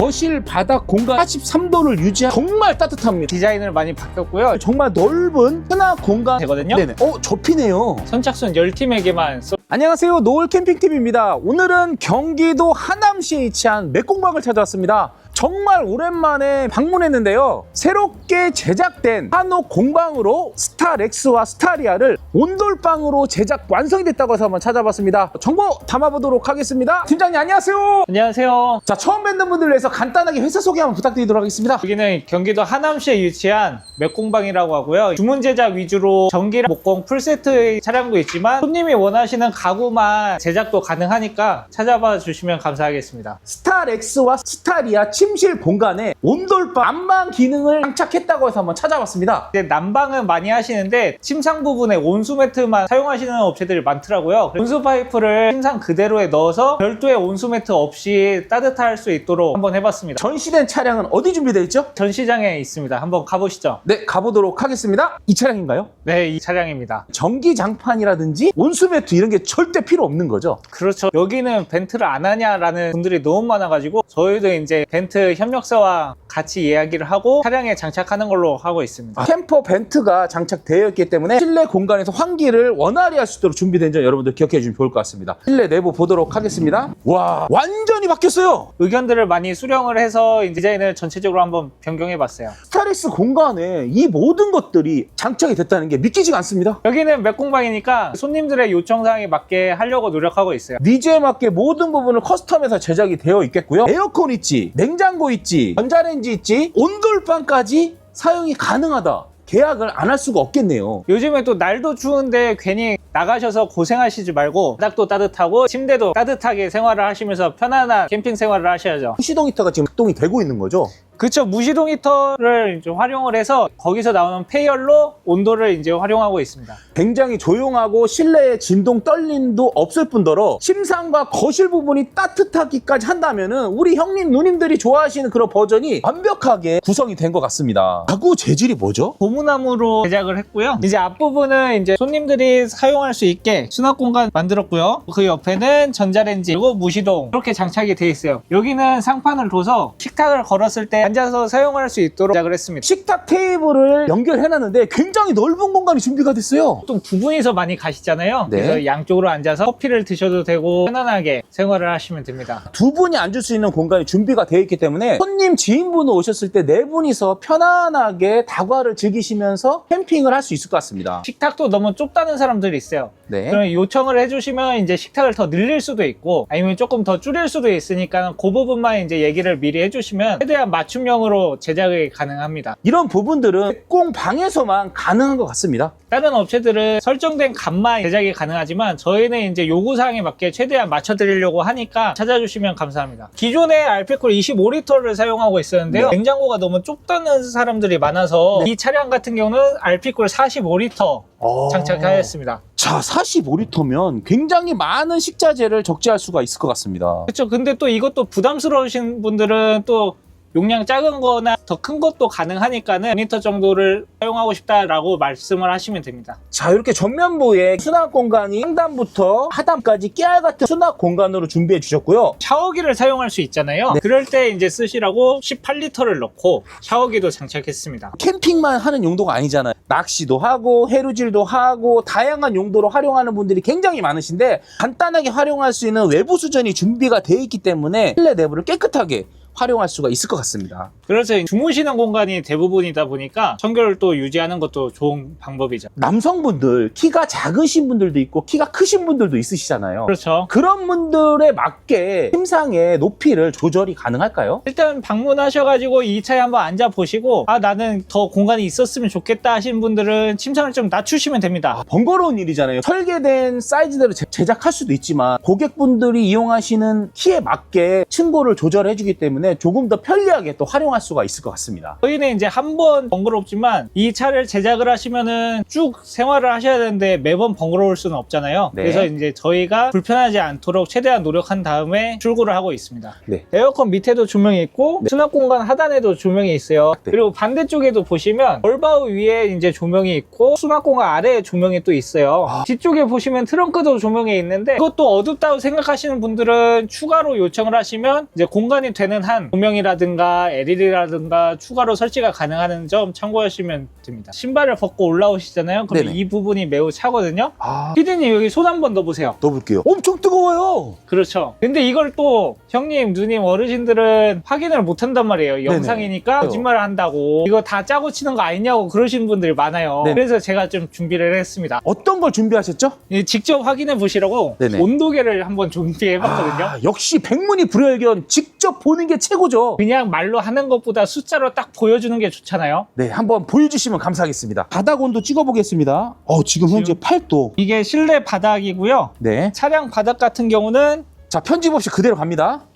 거실 바닥 공간 43도를 유지한 정말 따뜻합니다. 디자인을 많이 바뀌었고요. 정말 넓은 편한 공간 되거든요. 네네. 어, 접히네요. 선착순 10팀에게만 써 안녕하세요. 노을 캠핑TV입니다. 오늘은 경기도 하남시에 위치한 맥공방을 찾아왔습니다. 정말 오랜만에 방문했는데요. 새롭게 제작된 한옥 공방으로 스타렉스와 스타리아를 온돌방으로 제작 완성이 됐다고 해서 한번 찾아봤습니다. 정보 담아보도록 하겠습니다. 팀장님 안녕하세요. 안녕하세요. 자 처음 뵙는 분들 위해서 간단하게 회사 소개 한번 부탁드리도록 하겠습니다. 여기는 경기도 하남시에 위치한 맥공방이라고 하고요. 주문 제작 위주로 전기랑 목공 풀세트 차량도 있지만 손님이 원하시는 가구만 제작도 가능하니까 찾아봐 주시면 감사하겠습니다. 스타렉스와 스타리아 침실 공간에 온돌방 안방 기능을 장착했다고 해서 한번 찾아봤습니다. 이제 난방은 많이 하시는데 침상 부분에 온수 매트만 사용하시는 업체들이 많더라고요. 온수 파이프를 침상 그대로에 넣어서 별도의 온수 매트 없이 따뜻할 수 있도록 한번 해봤습니다. 전시된 차량은 어디 준비되어 있죠? 전시장에 있습니다. 한번 가보시죠. 네, 가보도록 하겠습니다. 이 차량인가요? 네, 이 차량입니다. 전기 장판이라든지 온수 매트 이런 게 절대 필요 없는 거죠. 그렇죠. 여기는 벤트를 안 하냐라는 분들이 너무 많아가지고 저희도 이제 벤트 협력사와 같이 이야기를 하고 차량에 장착하는 걸로 하고 있습니다. 캠퍼 벤트가 장착되어 있기 때문에 실내 공간에서 환기를 원활히 할 수 있도록 준비된 점 여러분들 기억해 주시면 좋을 것 같습니다. 실내 내부 보도록 하겠습니다. 와, 완전히 바뀌었어요. 의견들을 많이 수령을 해서 이 디자인을 전체적으로 한번 변경해 봤어요. 스타렉스 공간에 이 모든 것들이 장착이 됐다는 게 믿기지가 않습니다. 여기는 맥공방이니까 손님들의 요청사항에 맞게 하려고 노력하고 있어요. 니즈에 맞게 모든 부분을 커스텀해서 제작이 되어 있겠고요. 에어컨 있지, 냉장 고 있지, 전자레인지 있지, 온돌방까지 사용이 가능하다. 계약을 안 할 수가 없겠네요. 요즘에 또 날도 추운데 괜히 나가셔서 고생하시지 말고 바닥도 따뜻하고 침대도 따뜻하게 생활을 하시면서 편안한 캠핑 생활을 하셔야죠. 시동 히터가 지금 작동이 되고 있는 거죠. 그쵸 무시동 히터를 이제 활용을 해서 거기서 나오는 폐열로 온도를 이제 활용하고 있습니다. 굉장히 조용하고 실내의 진동 떨림도 없을 뿐더러 침상과 거실 부분이 따뜻하기까지 한다면은 우리 형님 누님들이 좋아하시는 그런 버전이 완벽하게 구성이 된 것 같습니다. 가구 재질이 뭐죠? 고무나무로 제작을 했고요. 이제 앞부분은 이제 손님들이 사용할 수 있게 수납 공간 만들었고요. 그 옆에는 전자레인지 그리고 무시동 이렇게 장착이 돼 있어요. 여기는 상판을 둬서 식탁을 걸었을 때 앉아서 사용할 수 있도록 제작을 했습니다. 식탁 테이블을 연결해놨는데 굉장히 넓은 공간이 준비가 됐어요. 또두 분이서 많이 가시잖아요. 네. 그래서 양쪽으로 앉아서 커피를 드셔도 되고 편안하게 생활을 하시면 됩니다. 두 분이 앉을 수 있는 공간이 준비가 되어 있기 때문에 손님 지인분 오셨을 때 네 분이서 편안하게 다과를 즐기시면서 캠핑을 할 수 있을 것 같습니다. 식탁도 너무 좁다는 사람들이 있어요. 네. 그럼 요청을 해주시면 이제 식탁을 더 늘릴 수도 있고 아니면 조금 더 줄일 수도 있으니까 그 부분만 이제 얘기를 미리 해주시면 최대한 맞춤 형으로 제작이 가능합니다. 이런 부분들은 공방에서만 가능한 것 같습니다. 다른 업체들은 설정된 값만 제작이 가능하지만 저희는 이제 요구사항에 맞게 최대한 맞춰드리려고 하니까 찾아주시면 감사합니다. 기존의 알페콜 25리터를 사용하고 있었는데요. 네. 냉장고가 너무 좁다는 사람들이 많아서 이 차량 같은 경우는 알피콜 45리터 장착하였습니다. 자, 45리터면 굉장히 많은 식자재를 적재할 수가 있을 것 같습니다. 그렇죠. 근데 또 이것도 부담스러우신 분들은 또 용량 작은 거나 더 큰 것도 가능하니까는 2리터 정도를 사용하고 싶다라고 말씀을 하시면 됩니다. 자, 이렇게 전면부에 수납 공간이 상단부터 하단까지 깨알 같은 수납 공간으로 준비해 주셨고요. 샤워기를 사용할 수 있잖아요. 네. 그럴 때 이제 쓰시라고 18리터를 넣고 샤워기도 장착했습니다. 캠핑만 하는 용도가 아니잖아요. 낚시도 하고 해루질도 하고 다양한 용도로 활용하는 분들이 굉장히 많으신데 간단하게 활용할 수 있는 외부 수전이 준비가 되어 있기 때문에 실내 내부를 깨끗하게 활용할 수가 있을 것 같습니다. 그래서 주무시는 공간이 대부분이다 보니까 청결을 또 유지하는 것도 좋은 방법이죠. 남성분들 키가 작으신 분들도 있고 키가 크신 분들도 있으시잖아요. 그렇죠. 그런 분들에 맞게 침상의 높이를 조절이 가능할까요? 일단 방문하셔가지고 이 차에 한번 앉아 보시고 아 나는 더 공간이 있었으면 좋겠다 하신 분들은 침상을 좀 낮추시면 됩니다. 번거로운 일이잖아요. 설계된 사이즈대로 제- 제작할 수도 있지만 고객분들이 이용하시는 키에 맞게 층고를 조절해주기 때문에 조금 더 편리하게 또 활용할 수가 있을 것 같습니다. 저희는 이제 한 번 번거롭지만 이 차를 제작을 하시면은 쭉 생활을 하셔야 되는데 매번 번거로울 수는 없잖아요. 네. 그래서 이제 저희가 불편하지 않도록 최대한 노력한 다음에 출고를 하고 있습니다. 네. 에어컨 밑에도 조명이 있고 수납 공간 하단에도 조명이 있어요. 네. 그리고 반대쪽에도 보시면 얼바우 위에 이제 조명이 있고 수납 공간 아래에 조명이 또 있어요. 아. 뒤쪽에 보시면 트렁크도 조명이 있는데 그것도 어둡다고 생각하시는 분들은 추가로 요청을 하시면 이제 공간이 되는 한 조명이라든가 LED라든가 추가로 설치가 가능한 점 참고하시면 됩니다. 신발을 벗고 올라오시잖아요. 그럼 네네. 이 부분이 매우 차거든요. 아, 피디님 여기 손 한번 넣어보세요. 넣어볼게요. 엄청 뜨거워요. 그렇죠. 근데 이걸 또 형님, 누님, 어르신들은 확인을 못 한단 말이에요. 영상이니까 거짓말을 한다고 이거 다 짜고 치는 거 아니냐고 그러시는 분들이 많아요. 네네. 그래서 제가 좀 준비를 했습니다. 어떤 걸 준비하셨죠? 이 직접 확인해 보시라고 네네. 온도계를 한번 준비해 봤거든요. 아, 역시 백문이 불여일견 직접 보는 게 최고죠. 그냥 말로 하는 것보다 숫자로 딱 보여주는 게 좋잖아요. 네, 한번 보여주시면 감사하겠습니다. 바닥 온도 찍어보겠습니다. 어, 지금 현재 8도. 이게 실내 바닥이고요. 네. 차량 바닥 같은 경우는 자, 편집 없이 그대로 갑니다.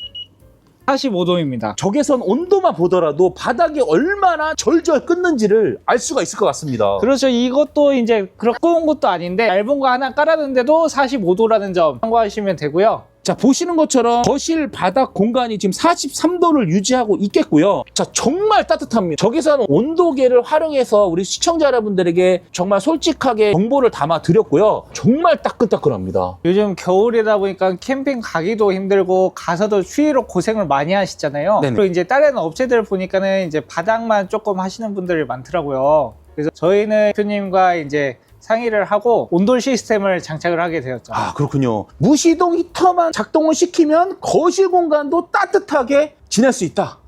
45도입니다. 적외선 온도만 보더라도 바닥이 얼마나 절절 끓는지를 알 수가 있을 것 같습니다. 그렇죠. 이것도 이제 그렇게 온 것도 아닌데 얇은 거 하나 깔았는데도 45도라는 점 참고하시면 되고요. 자, 보시는 것처럼 거실 바닥 공간이 지금 43도를 유지하고 있겠고요. 자, 정말 따뜻합니다. 적외선 온도계를 활용해서 우리 시청자 여러분들에게 정말 솔직하게 정보를 담아 드렸고요. 정말 따끈따끈합니다. 요즘 겨울이다 보니까 캠핑 가기도 힘들고 가서도 추위로 고생을 많이 하시잖아요. 네네. 그리고 이제 다른 업체들 보니까는 이제 바닥만 조금 하시는 분들이 많더라고요. 그래서 저희는 대표님과 이제 상의를 하고 온돌 시스템을 장착을 하게 되었죠. 아, 그렇군요. 무시동 히터만 작동을 시키면 거실 공간도 따뜻하게 지낼 수 있다.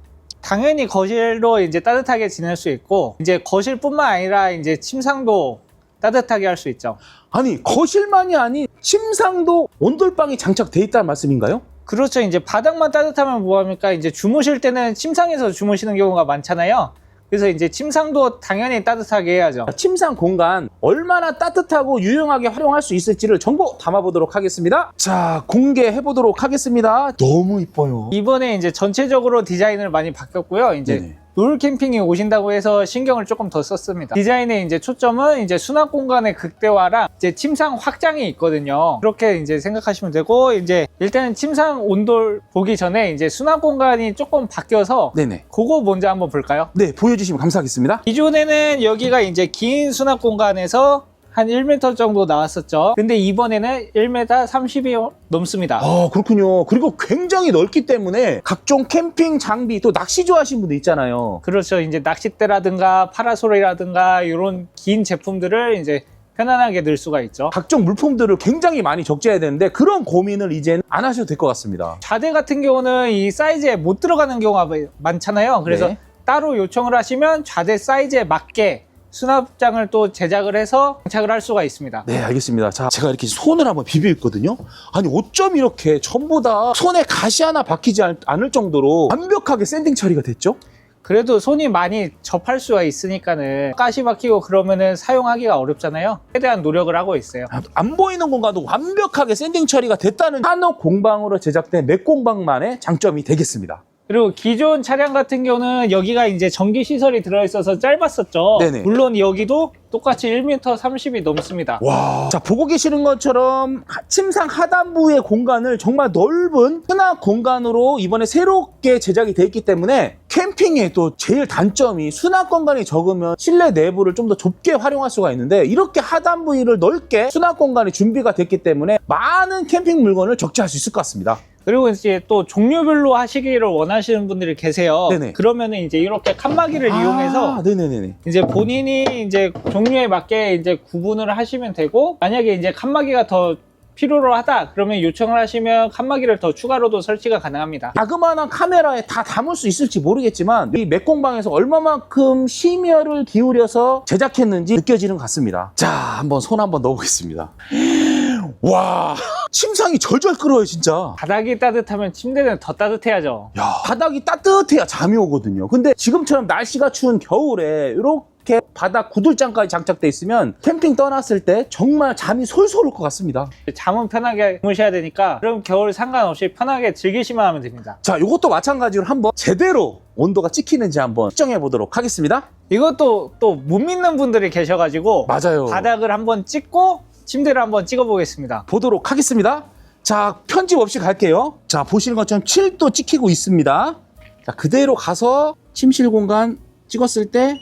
당연히 거실로 이제 따뜻하게 지낼 수 있고 이제 거실뿐만 아니라 이제 침상도 따뜻하게 할 수 있죠. 아니, 거실만이 아닌 침상도 온돌방이 장착돼 있다는 말씀인가요? 그렇죠. 이제 바닥만 따뜻하면 뭐합니까? 이제 주무실 때는 침상에서 주무시는 경우가 많잖아요. 그래서 이제 침상도 당연히 따뜻하게 해야죠. 침상 공간 얼마나 따뜻하고 유용하게 활용할 수 있을지를 정보 담아보도록 하겠습니다. 자, 공개해 보도록 하겠습니다. 너무 이뻐요. 이번에 이제 전체적으로 디자인을 많이 바뀌었고요. 이제 네네. 롤 캠핑이 오신다고 해서 신경을 조금 더 썼습니다. 디자인의 이제 초점은 이제 수납 공간의 극대화랑 이제 침상 확장이 있거든요. 그렇게 이제 생각하시면 되고 이제 일단은 침상 온돌 보기 전에 이제 수납 공간이 조금 바뀌어서 네네. 그거 먼저 한번 볼까요? 네, 보여주시면 감사하겠습니다. 기존에는 여기가 이제 긴 수납 공간에서 한 1m 정도 나왔었죠. 근데 이번에는 1m 30이 넘습니다. 아, 그렇군요. 그리고 굉장히 넓기 때문에 각종 캠핑 장비 또 낚시 좋아하시는 분들 있잖아요. 그렇죠. 이제 낚싯대라든가 파라솔이라든가 이런 긴 제품들을 이제 편안하게 넣을 수가 있죠. 각종 물품들을 굉장히 많이 적재해야 되는데 그런 고민을 이제는 안 하셔도 될 것 같습니다. 좌대 같은 경우는 이 사이즈에 못 들어가는 경우가 많잖아요. 그래서 네. 따로 요청을 하시면 좌대 사이즈에 맞게 수납장을 또 제작을 해서 장착을 할 수가 있습니다. 네, 알겠습니다. 자, 제가 이렇게 손을 한번 비벼 있거든요. 아니, 어쩜 이렇게 전부 다 손에 가시 하나 박히지 않- 않을 정도로 완벽하게 샌딩 처리가 됐죠? 그래도 손이 많이 접할 수가 있으니까는 가시 박히고 그러면은 사용하기가 어렵잖아요. 최대한 노력을 하고 있어요. 안 보이는 공간도 완벽하게 샌딩 처리가 됐다는 한옥 공방으로 제작된 맥공방만의 장점이 되겠습니다. 그리고 기존 차량 같은 경우는 여기가 이제 전기 시설이 들어있어서 짧았었죠. 네네. 물론 여기도 똑같이 1m 30이 넘습니다. 와. 자, 보고 계시는 것처럼 하- 침상 하단부의 공간을 정말 넓은 수납 공간으로 이번에 새롭게 제작이 돼 있기 때문에 캠핑의 또 제일 단점이 수납 공간이 적으면 실내 내부를 좀 더 좁게 활용할 수가 있는데 이렇게 하단 부위를 넓게 수납 공간이 준비가 됐기 때문에 많은 캠핑 물건을 적재할 수 있을 것 같습니다. 그리고 이제 또 종류별로 하시기를 원하시는 분들이 계세요. 네네. 그러면은 이제 이렇게 칸막이를 이용해서 아, 네네네네. 이제 본인이 이제 종류에 맞게 이제 구분을 하시면 되고 만약에 이제 칸막이가 더 필요로 하다 그러면 요청을 하시면 칸막이를 더 추가로도 설치가 가능합니다. 자그마한 카메라에 다 담을 수 있을지 모르겠지만 이 맥공방에서 얼마만큼 심혈을 기울여서 제작했는지 느껴지는 것 같습니다. 자, 한번 손 한번 넣어보겠습니다. 와, 침상이 절절 끓어요, 진짜. 바닥이 따뜻하면 침대는 더 따뜻해야죠. 야, 바닥이 따뜻해야 잠이 오거든요. 근데 지금처럼 날씨가 추운 겨울에 이렇게 바닥 구들장까지 장착돼 있으면 캠핑 떠났을 때 정말 잠이 솔솔 올 것 같습니다. 잠은 편하게 주무셔야 되니까 그럼 겨울 상관없이 편하게 즐기시면 하면 됩니다. 자, 이것도 마찬가지로 한번 제대로 온도가 찍히는지 한번 측정해 보도록 하겠습니다. 이것도 또 못 믿는 분들이 계셔가지고 맞아요. 바닥을 한번 찍고 침대를 한번 찍어 보겠습니다. 보도록 하겠습니다. 자, 편집 없이 갈게요. 자, 보시는 것처럼 7도 찍히고 있습니다. 자, 그대로 가서 침실 공간 찍었을 때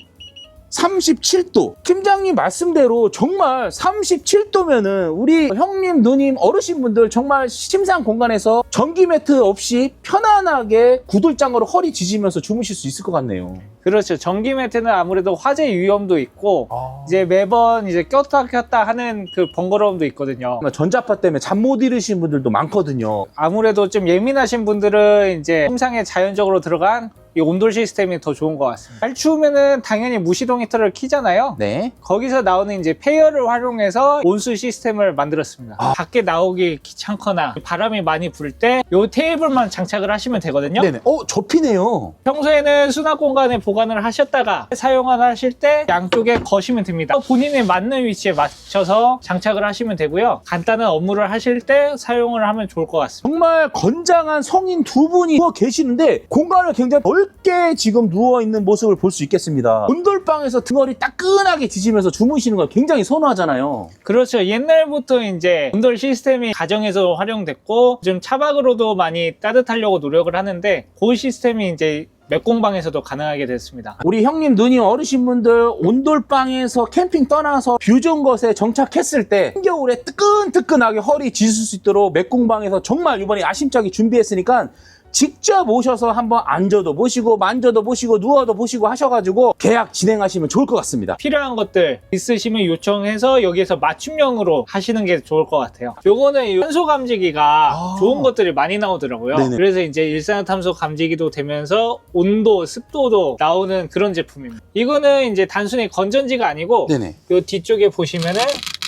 37도. 팀장님 말씀대로 정말 37도면은 우리 형님, 누님, 어르신분들 정말 침상 공간에서 전기 매트 없이 편안하게 구들장으로 허리 지지면서 주무실 수 있을 것 같네요. 그렇죠. 전기 매트는 아무래도 화재 위험도 있고 이제 이제 매번 이제 꼈다 꼈다 하는 그 번거로움도 있거든요. 전자파 때문에 잠 못 이루신 분들도 많거든요. 아무래도 좀 예민하신 분들은 이제 침상에 자연적으로 들어간 이 온돌 시스템이 더 좋은 것 같습니다. 날 추우면은 당연히 무시동 히터를 키잖아요. 네. 거기서 나오는 이제 페어를 활용해서 온수 시스템을 만들었습니다. 아. 밖에 나오기 귀찮거나 바람이 많이 불 때 이 테이블만 장착을 하시면 되거든요. 네네. 어, 접히네요. 평소에는 수납 공간에 보관을 하셨다가 사용을 하실 때 양쪽에 거시면 됩니다. 본인에 맞는 위치에 맞춰서 장착을 하시면 되고요. 간단한 업무를 하실 때 사용을 하면 좋을 것 같습니다. 정말 건장한 성인 두 분이 누워 계시는데 공간을 굉장히 넓게 지금 누워 있는 모습을 볼 수 있겠습니다. 온돌방에서 등허리 따끈하게 뒤지면서 주무시는 걸 굉장히 선호하잖아요. 그렇죠. 옛날부터 이제 온돌 시스템이 가정에서 활용됐고 좀 차박으로도 많이 따뜻하려고 노력을 하는데 그 시스템이 이제 맥공방에서도 가능하게 됐습니다. 우리 형님, 누님, 어르신분들 온돌방에서 캠핑 떠나서 뷰 좋은 곳에 정착했을 때 한겨울에 뜨끈뜨끈하게 허리 지실 수 있도록 맥공방에서 정말 이번에 야심차게 준비했으니까 직접 오셔서 한번 앉아도 보시고 만져도 보시고 누워도 보시고 하셔가지고 계약 진행하시면 좋을 것 같습니다. 필요한 것들 있으시면 요청해서 여기에서 맞춤형으로 하시는 게 좋을 것 같아요. 요거는 이 탄소 감지기가 아. 좋은 것들이 많이 나오더라고요. 네네. 그래서 이제 일산화탄소 감지기도 되면서 온도, 습도도 나오는 그런 제품입니다. 이거는 이제 단순히 건전지가 아니고 네네. 요 뒤쪽에 보시면은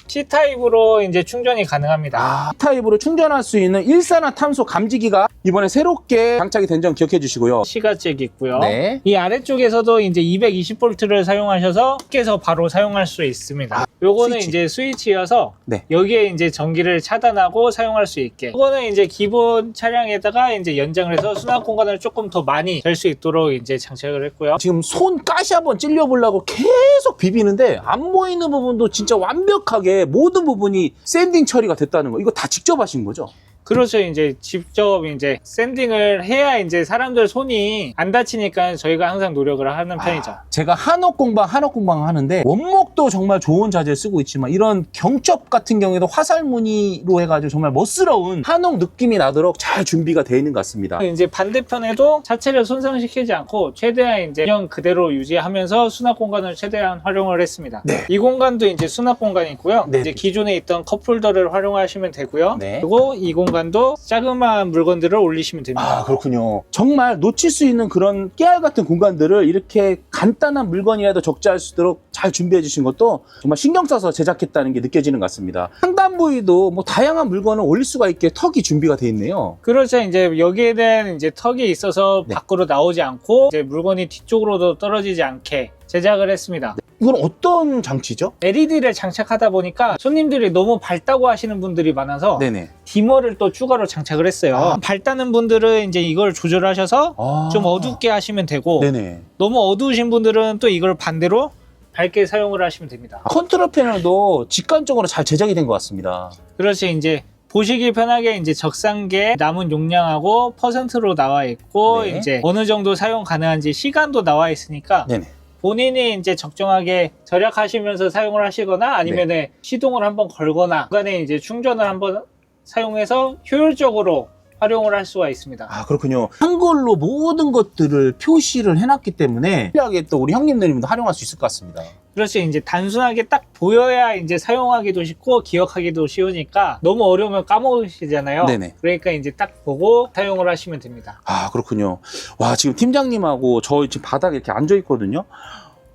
C타입으로 이제 충전이 가능합니다. 아, 타입으로 충전할 수 있는 일산화탄소 감지기가 이번에 새롭게 장착이 된 점 기억해 주시고요. 시가잭 있고요. 네. 이 아래쪽에서도 이제 220V를 사용하셔서 밖에서 바로 사용할 수 있습니다. 아, 요거는 스위치. 이제 스위치여서 네. 여기에 이제 전기를 차단하고 사용할 수 있게. 이거는 이제 기본 차량에다가 이제 연장을 해서 수납 공간을 조금 더 많이 될 수 있도록 이제 장착을 했고요. 지금 손 가시 한번 찔려보려고 계속 비비는데 안 보이는 부분도 진짜 완벽하게 모든 부분이 샌딩 처리가 됐다는 거. 이거 다 직접 하신 거죠? 그렇죠. 이제 직접 이제 샌딩을 해야 이제 사람들 손이 안 다치니까 저희가 항상 노력을 하는 편이죠. 아, 제가 한옥 공방, 한옥 공방 하는데 원목도 정말 좋은 자재를 쓰고 있지만 이런 경첩 같은 경우에도 화살 무늬로 해가지고 정말 멋스러운 한옥 느낌이 나도록 잘 준비가 되어 있는 것 같습니다. 이제 반대편에도 자체를 손상시키지 않고 최대한 이제 형 그대로 유지하면서 수납 공간을 최대한 활용을 했습니다. 네. 이 공간도 이제 수납 공간이 있고요. 네. 이제 기존에 있던 컵홀더를 활용하시면 되고요. 네. 그리고 이 공간 도 자그마한 물건들을 올리시면 됩니다. 아, 그렇군요. 정말 놓칠 수 있는 그런 깨알 같은 공간들을 이렇게 간단한 물건이라도 적재할 수 있도록 잘 준비해 주신 것도 정말 신경 써서 제작했다는 게 느껴지는 것 같습니다. 상단 부위도 뭐 다양한 물건을 올릴 수가 있게 턱이 준비가 되어 있네요. 그렇죠. 이제 여기에 대한 이제 턱이 있어서 네. 밖으로 나오지 않고 이제 물건이 뒤쪽으로도 떨어지지 않게 제작을 했습니다. 이건 어떤 장치죠? LED를 장착하다 보니까 손님들이 너무 밝다고 하시는 분들이 많아서 네네. 디머를 또 추가로 장착을 했어요. 아. 밝다는 분들은 이제 이걸 조절하셔서 아. 좀 어둡게 하시면 되고 네네. 너무 어두우신 분들은 또 이걸 반대로 밝게 사용을 하시면 됩니다. 컨트롤 패널도 직관적으로 잘 제작이 된 것 같습니다. 그렇지 이제 보시기 편하게 이제 적상계 남은 용량하고 퍼센트로 나와 있고 네. 이제 어느 정도 사용 가능한지 시간도 나와 있으니까 네네. 본인이 이제 적정하게 절약하시면서 사용을 하시거나 아니면 은 시동을 한번 걸거나 중간에 이제 충전을 한번 사용해서 효율적으로 활용을 할 수가 있습니다. 아 그렇군요. 한글로 모든 것들을 표시를 해놨기 때문에 편리하게 또 우리 형님들님도 활용할 수 있을 것 같습니다. 그렇지 이제 단순하게 딱 보여야 이제 사용하기도 쉽고 기억하기도 쉬우니까 너무 어려우면 까먹으시잖아요. 네네. 그러니까 이제 딱 보고 사용을 하시면 됩니다. 아 그렇군요. 와 지금 팀장님하고 저 지금 바닥에 이렇게 앉아 있거든요.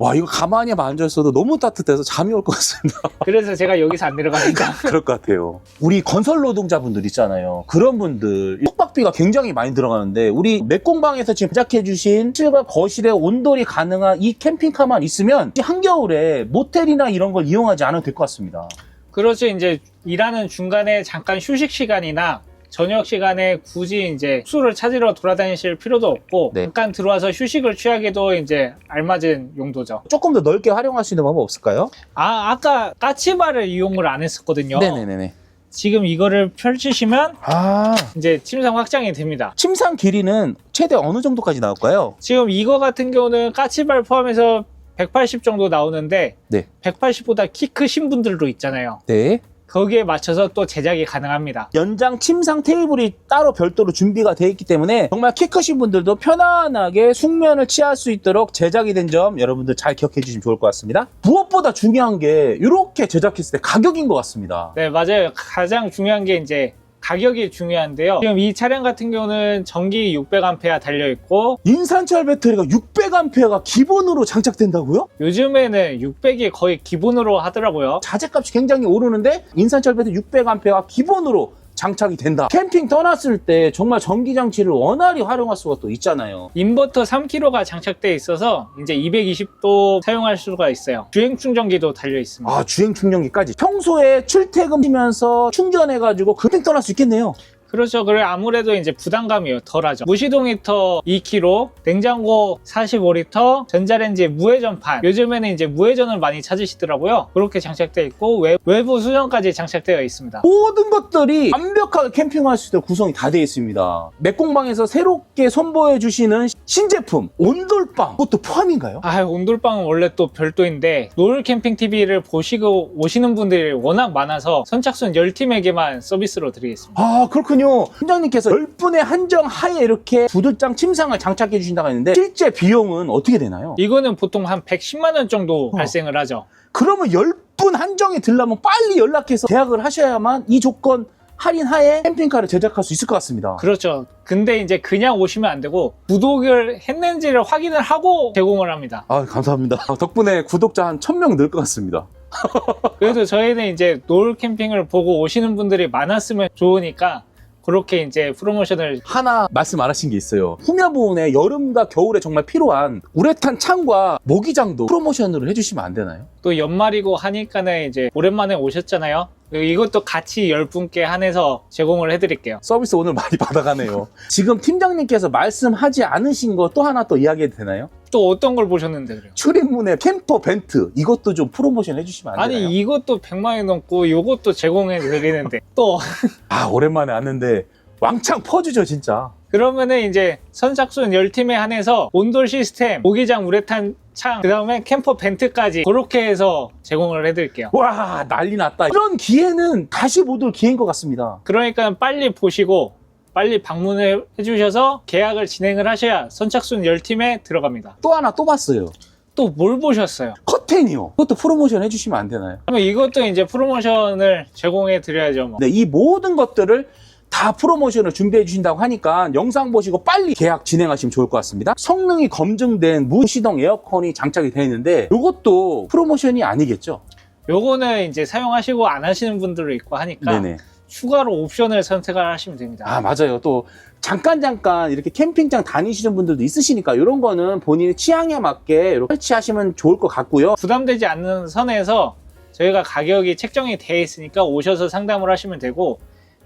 와 이거 가만히만 앉아 있어도 너무 따뜻해서 잠이 올 것 같습니다. 그래서 제가 여기서 안 내려갑니다. 그럴 것 같아요. 우리 건설 노동자분들 있잖아요. 그런 분들 숙박비가 굉장히 많이 들어가는데 우리 맥공방에서 지금 제작해 주신 실과 거실에 온돌이 가능한 이 캠핑카만 있으면 한겨울에 모텔이나 이런 걸 이용하지 않아도 될 것 같습니다. 그렇죠. 이제 일하는 중간에 잠깐 휴식 시간이나 저녁 시간에 굳이 이제 숙소를 찾으러 돌아다니실 필요도 없고 네. 잠깐 들어와서 휴식을 취하기도 이제 알맞은 용도죠. 조금 더 넓게 활용할 수 있는 방법 없을까요? 아 아까 까치발을 이용을 안 했었거든요. 네네네네. 지금 이거를 펼치시면 아 이제 침상 확장이 됩니다. 침상 길이는 최대 어느 정도까지 나올까요? 지금 이거 같은 경우는 까치발 포함해서 180 정도 나오는데 네. 180보다 키 크신 분들도 있잖아요. 네. 거기에 맞춰서 또 제작이 가능합니다. 연장 침상 테이블이 따로 별도로 준비가 되어 있기 때문에 정말 키 크신 분들도 편안하게 숙면을 취할 수 있도록 제작이 된 점 여러분들 잘 기억해 주시면 좋을 것 같습니다. 무엇보다 중요한 게 이렇게 제작했을 때 가격인 것 같습니다. 네, 맞아요. 가장 중요한 게 이제 가격이 중요한데요. 지금 이 차량 같은 경우는 전기 600A 달려 있고 인산철 배터리가 600A가 기본으로 장착된다고요? 요즘에는 600이 거의 기본으로 하더라고요. 자재값이 굉장히 오르는데 인산철 배터리 600A가 기본으로 장착이 된다. 캠핑 떠났을 때 정말 전기 장치를 원활히 활용할 수가 또 있잖아요. 인버터 3kg가 장착되어 있어서 이제 220도 사용할 수가 있어요. 주행 충전기도 달려 있습니다. 아 주행 충전기까지 평소에 출퇴근하면서 충전해가지고 캠핑 떠날 수 있겠네요. 그렇죠. 그래 아무래도 이제 부담감이 덜하죠. 무시동 히터 2kg, 냉장고 45리터, 전자레인지 무회전판. 요즘에는 이제 무회전을 많이 찾으시더라고요. 그렇게 장착되어 있고 외, 외부 수전까지 장착되어 있습니다. 모든 것들이 완벽하게 캠핑할 수 있도록 구성이 다 되어 있습니다. 맥공방에서 새롭게 선보여 주시는 신제품 온돌방 그것도 포함인가요? 아, 온돌방은 원래 또 별도인데 노을 캠핑 TV를 보시고 오시는 분들이 워낙 많아서 선착순 10팀에게만 서비스로 드리겠습니다. 아 그렇군요. 팀장님께서 10분의 한정 하에 이렇게 구들장 침상을 장착해 주신다고 했는데 실제 비용은 어떻게 되나요? 이거는 보통 한 110만 원 정도 어. 발생을 하죠. 그러면 10분 한정이 들려면 빨리 연락해서 계약을 하셔야만 이 조건 할인 하에 캠핑카를 제작할 수 있을 것 같습니다. 그렇죠. 근데 이제 그냥 오시면 안 되고 구독을 했는지를 확인을 하고 제공을 합니다. 아 감사합니다. 덕분에 구독자 한 1000명 늘 것 같습니다. 그래도 저희는 이제 노을 캠핑을 보고 오시는 분들이 많았으면 좋으니까 그렇게 이제 프로모션을 하나 말씀 안 하신 게 있어요. 후면부분에 여름과 겨울에 정말 필요한 우레탄 창과 모기장도 프로모션으로 해주시면 안 되나요? 또 연말이고 하니까는 이제 오랜만에 오셨잖아요. 이것도 같이 10분께 한해서 제공을 해드릴게요. 서비스 오늘 많이 받아가네요. 지금 팀장님께서 말씀하지 않으신 거 또 하나 또 이야기해도 되나요? 또 어떤 걸 보셨는데 그래요? 출입문에 캠퍼 벤트 이것도 좀 프로모션 해주시면 안 되나요? 아니 이것도 100만 원 넘고 이것도 제공해 드리는데 또 아 오랜만에 왔는데 왕창 퍼주죠 진짜. 그러면은 이제 선착순 10팀에 한해서 온돌 시스템, 모기장 우레탄 창, 그 다음에 캠퍼 벤트까지 그렇게 해서 제공을 해드릴게요. 와 난리 났다. 이런 기회는 다시 못 올 기회인 것 같습니다. 그러니까 빨리 보시고 빨리 방문을 해주셔서 계약을 진행을 하셔야 선착순 10팀에 들어갑니다. 또 하나 또 봤어요. 또 뭘 보셨어요? 커튼이요. 그것도 프로모션 해주시면 안 되나요? 그러면 이것도 이제 프로모션을 제공해 드려야죠. 뭐. 네, 이 모든 것들을 다 프로모션을 준비해 주신다고 하니까 영상 보시고 빨리 계약 진행하시면 좋을 것 같습니다. 성능이 검증된 무시동 에어컨이 장착이 되어 있는데 이것도 프로모션이 아니겠죠? 요거는 이제 사용하시고 안 하시는 분들도 있고 하니까 네네. 추가로 옵션을 선택을 하시면 됩니다. 아 맞아요. 또 잠깐 잠깐 이렇게 캠핑장 다니시는 분들도 있으시니까 이런 거는 본인의 취향에 맞게 이렇게 설치하시면 좋을 것 같고요. 부담되지 않는 선에서 저희가 가격이 책정이 되어 있으니까 오셔서 상담을 하시면 되고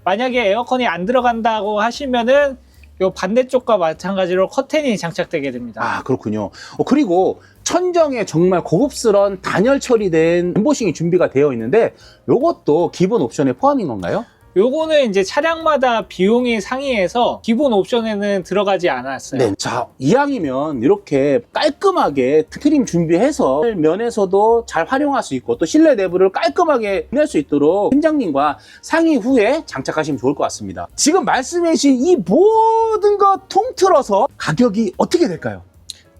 만약에 에어컨이 안 들어간다고 하시면은 요 반대쪽과 마찬가지로 커튼이 장착되게 됩니다. 아 그렇군요. 어, 그리고 천정에 정말 고급스러운 단열 처리된 엠보싱이 준비가 되어 있는데 이것도 기본 옵션에 포함인 건가요? 요거는 이제 차량마다 비용이 상이해서 기본 옵션에는 들어가지 않았어요. 네. 자, 이왕이면 이렇게 깔끔하게 트림 준비해서 면에서도 잘 활용할 수 있고 또 실내 내부를 깔끔하게 낼 수 있도록 팀장님과 상의 후에 장착하시면 좋을 것 같습니다. 지금 말씀해 주신 이 모든 거 통틀어서 가격이 어떻게 될까요?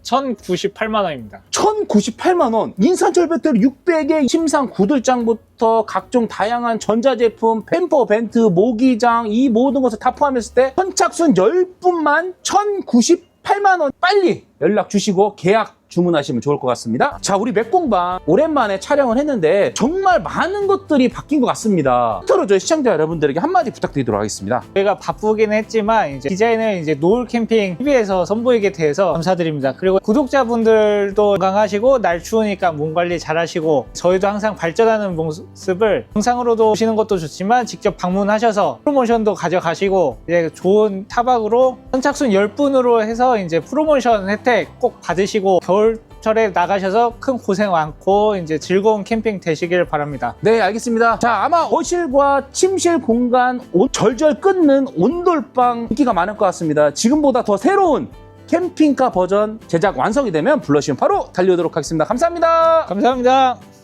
1,098만 원입니다. 1098만 원. 인산철 배터리 600에 침상 구들장부터 각종 다양한 전자제품, 펜퍼, 벤트, 모기장 이 모든 것을 다 포함했을 때 선착순 10분만 1098만 원 빨리 연락 주시고 계약 주문하시면 좋을 것 같습니다. 자, 우리 맥공방 오랜만에 촬영을 했는데 정말 많은 것들이 바뀐 것 같습니다. 끝으로 저희 시청자 여러분들에게 한마디 부탁드리도록 하겠습니다. 저희가 바쁘긴 했지만 이제 디자인을 이제 노을 캠핑 TV에서 선보이게 돼서 감사드립니다. 그리고 구독자분들도 건강하시고 날 추우니까 몸 관리 잘하시고 저희도 항상 발전하는 모습을 영상으로도 보시는 것도 좋지만 직접 방문하셔서 프로모션도 가져가시고 이제 좋은 타박으로 선착순 10분으로 해서 이제 프로모션 혜택 꼭 받으시고 겨울 철에 나가셔서 큰 고생 많고 이제 즐거운 캠핑 되시길 바랍니다. 네, 알겠습니다. 자, 아마 거실과 침실 공간 온- 절절 끊는 온돌방 인기가 많을 것 같습니다. 지금보다 더 새로운 캠핑카 버전 제작 완성이 되면 불러주시면 바로 달려오도록 하겠습니다. 감사합니다. 감사합니다.